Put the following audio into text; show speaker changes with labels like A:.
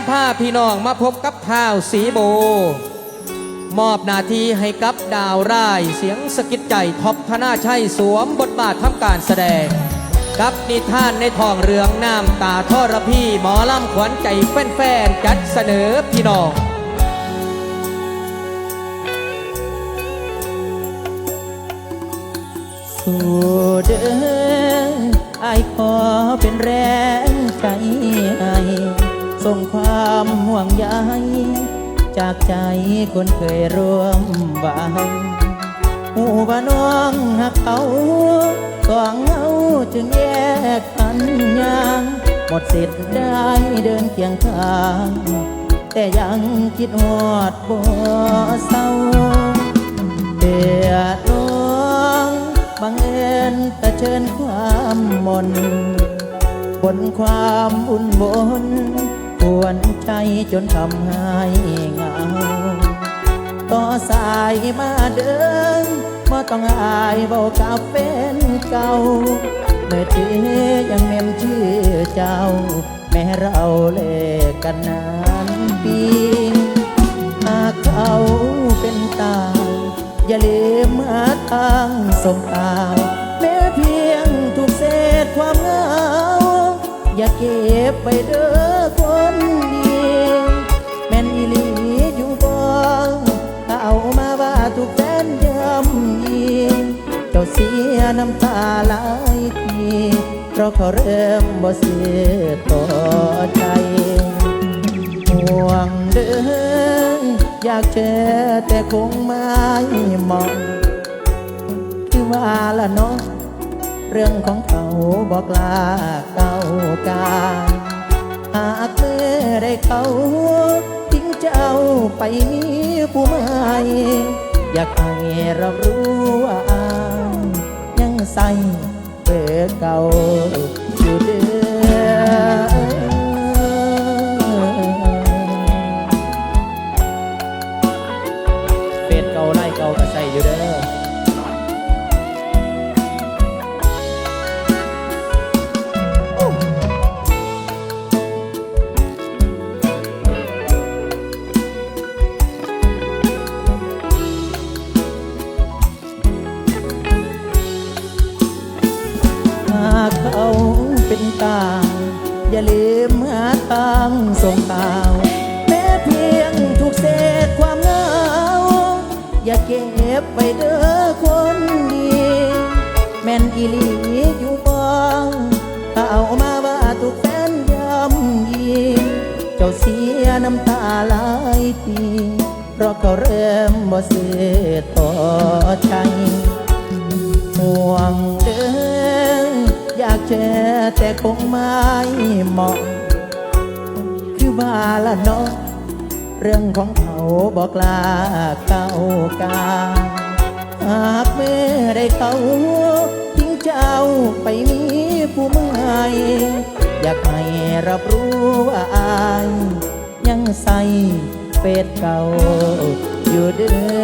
A: ำผ้าพี่น้องมาพบกับท้าวสีโบ มอบหน้าที่ให้กับดาวร่ายเสียงสะกิดใจท็อปธนาชัยสวมบทบาททำการแสดง กับนิทานในทองเรืองน้ำตาทอรพี่หมอลำขวัญใจแฟนๆจัดเสนอพี่น้อง
B: สูเด้อไอายขอ ส่งความห่วงใยจากใจคนเคยร่วมหวังหูว่าน้องหักเขาก็เงาจึงแยกกันยางหมดสิทธิ์ได้เดินเคียงข้าง แต่ยังคิดหอดบ่เศร้าเดือดร้อนบังเอิญแต่เชิญความมนบนความอุ่นบน วนใจจนทำให้เหงา ต่อสายมาเดินบ่ต้องอายบอกกับเป็นเก่า เมื่อทียังเมมชื่อเจ้า แม้เราเลิกกันนานปีหากเขาเป็นตายอย่าลืมหาทางส่งข่า อย่าเก็บไปเด้อคนดีแม่นอีหลีอยู่บ่ถ้าเอามาว่าถูกแฟนย่ำยีเจ้าเสียน้ำตาหลายทีเพราะเขาเริ่มบ่เสียต่อใจห่วงเดินอยากเจอแต่คงไม่มอง คือว่าละเนาะ เรื่องของเขาบอกลาเก่าการหากเมื่อได้เขาทิ้งเจ้าไปมีผู้ใหม่อยากให้รับรู้ว่าอายยังใส่เบอร์เก่าอยู่ด้ ตา อย่าลืมหาทางส่งข่าวแม้เพียงถูกเศษความเหงา อย่าเก็บไปเด้อคนดี แม่นอีลีอยู่บ้องถ้าเอามาว่าถูกแฟนยำยีเจ้าเสียน้ำตาหลายทีเพราะเขาเริ่มบ่เสียต่อใจห่วงเดิน อยากเจแต่คงไม่เหมาะ คือว่าละเนาะเรื่องของเขาบอกลาเก่ากาหากเมื่อได้เขาทิ้งเจ้าไปมีผู้ใหม่อยากให้รับรู้ว่าอาย ยังใส่เฟซเก่าอยู่เด้อ